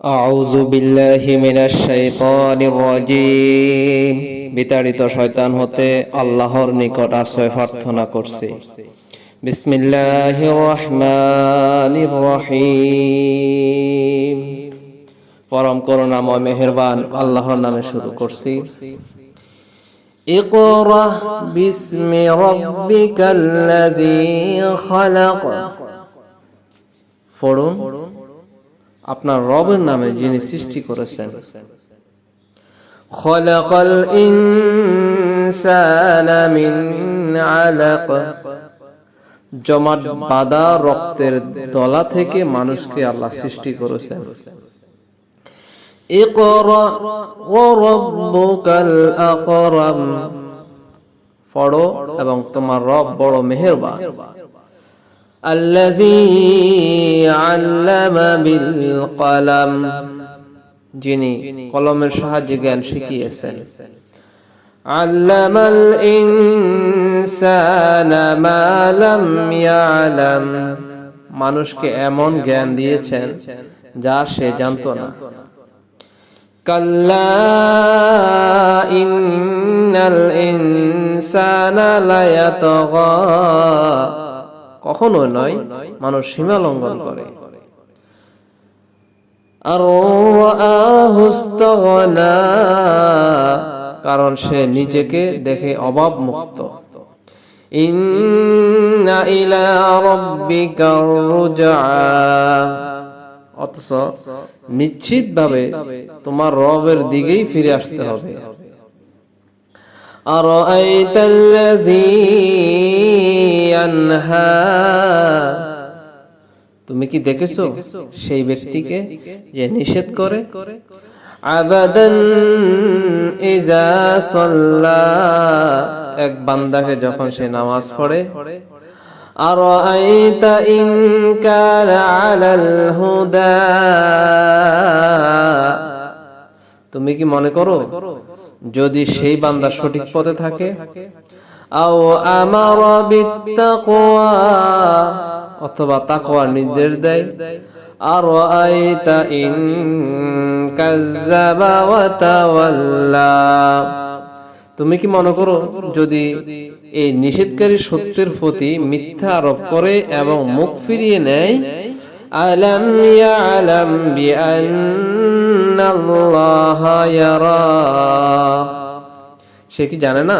أعوذ بالله من الشيطان الرجيم বিতাড়িত শয়তান হতে আল্লাহর নিকট আশ্রয় প্রার্থনা করছি বিসমিল্লাহির রহমানির রহিম পরম করুণাময় মেহেরবান আল্লাহর নামে শুরু করছি اقرأ باسم ربك الذي خلق পড়ুন আপনার রবের নামে যিনি সৃষ্টি করেছেন خلق الإنسان من علق জমাট বাঁধা রক্তের দলা থেকে মানুষকে আল্লাহ সৃষ্টি করেছেন اقرأ وربك الأكرم পড়ো এবং তোমার রব বড় মেহেরবান কলম, যিনি কলমের সাহায্যে জ্ঞান শিখিয়েছেন। আল্লামাল ইনসানা মা লাম ইয়ালাম, মানুষকে এমন জ্ঞান দিয়েছেন যা সে জানত না। কাল্লা ইন্নাল ইনসানা লায়াতগা কখনো নয় মানুষ সীমা লঙ্ঘন করে। কারণ সে নিজেকে দেখে অভাব মুক্ত অথচ নিশ্চিত ভাবে তোমার রবের দিকেই ফিরে আসতে হবে। আর الذي ينهى তুমি কি দেখেছো সেই ব্যক্তিকে যে নিষেধ করে আবাদান ইজা সাল্লা এক বান্দাকে যখন সে নামাজ পড়ে আর আইতা ইন কানা আলাল হুদা তুমি কি মনে করো যদি সেই বান্দা সঠিক পথে থাকে আও আমার অথবা তাকওয়ার নির্দেশ দেয়। আর আইতা ইন তুমি কি মনে করো, যদি এই নিষেধকারী সত্যের প্রতি মিথ্যা আরোপ করে এবং মুখ ফিরিয়ে নেয়? আলম সে কি জানে না?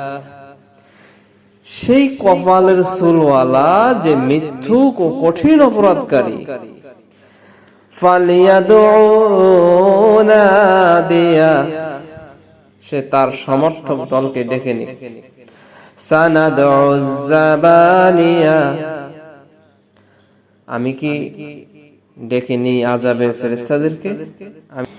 সেই কপালের চুলওয়ালা যে মিথ্যুক ও কঠিন অপরাধকারী। সে তার সমর্থক দলকে ডেকে নি আমি কি ডেকে নিই আজাবের ফেরেস্তাদেরকে আমি